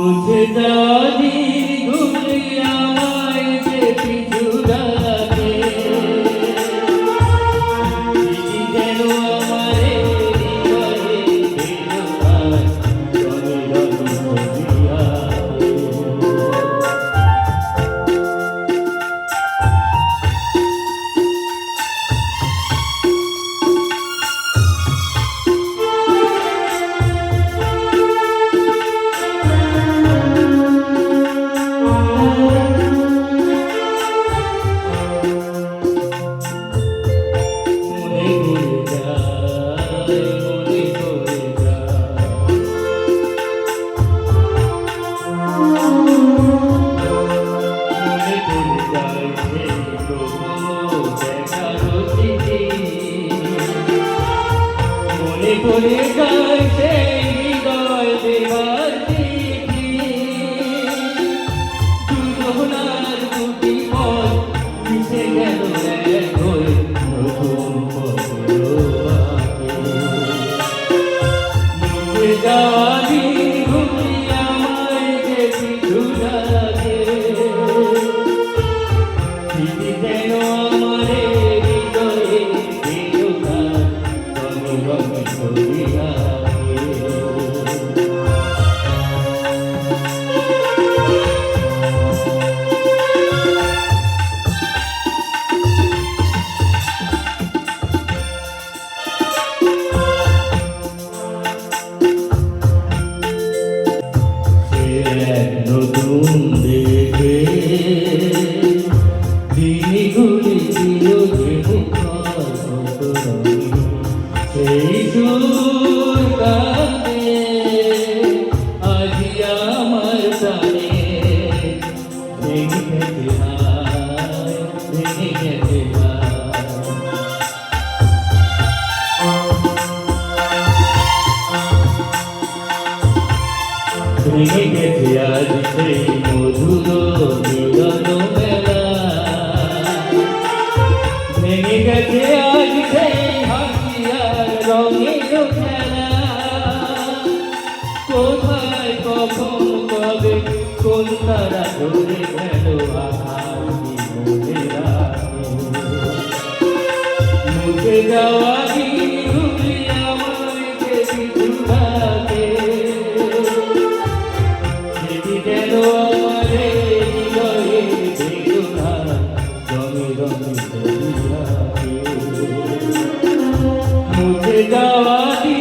মুছে দাদি ঘুরে দেখার স্মৃতি মনে করে যায় নতুন দেখে দিনগুলি ছিল যে মুখর কত রঙিন। সেই সুর কাঁদে আজি আমার প্রাণে ভেঙে গেছে হায়, ভেঙে গেছে ভেঙে গেছে আজ সেই মধুর মিলন মেলা ভেঙে গেছে আজ সেই হাসি আর খেলা কোথায় কখন কবে কোন তারা ধরে গেল মুছে যাওয়া cuidado a ti.